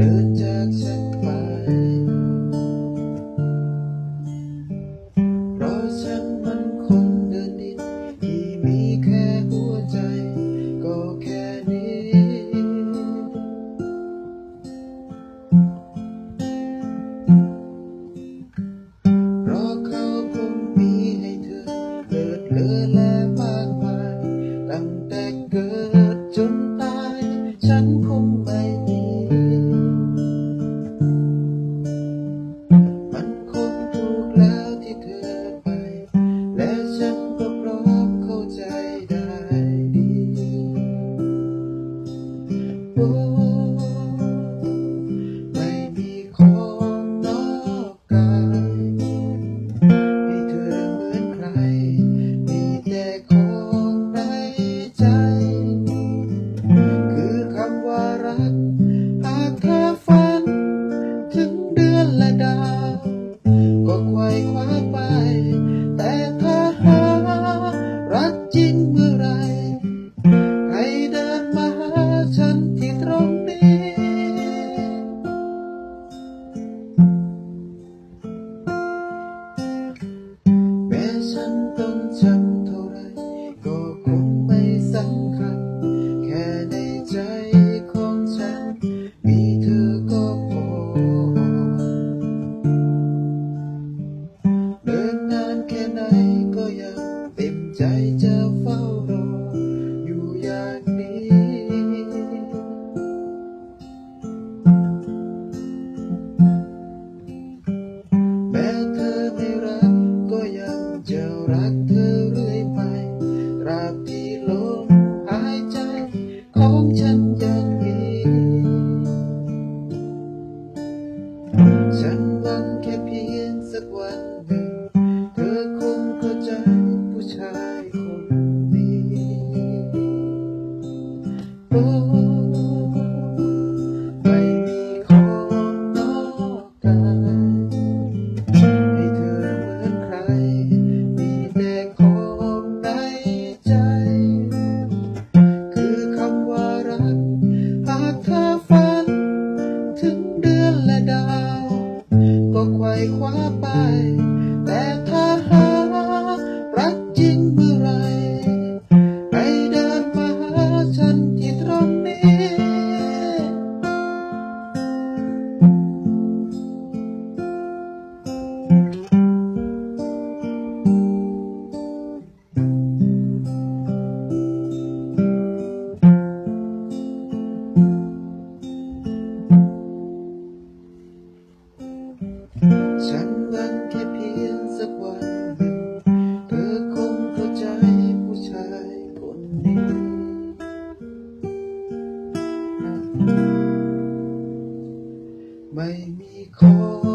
Good judge. ไป แต่ถ้าหารักจริงเมื่อไรให้เดินมาหาฉันที่ตรงนี้แม้ฉันต้องจำเท่า ก็ยังเต็มใจจะเฝ้ารออยู่อย่างนี้ แม้เธอไม่รักก็ยังจะรักเธอเรื่อยไปตราบที่ลมหายใจของฉันยังมีฉันหวังแค่เพียงสักวัน ไขว่าไป แต่ถ้าหา ไม่มีของน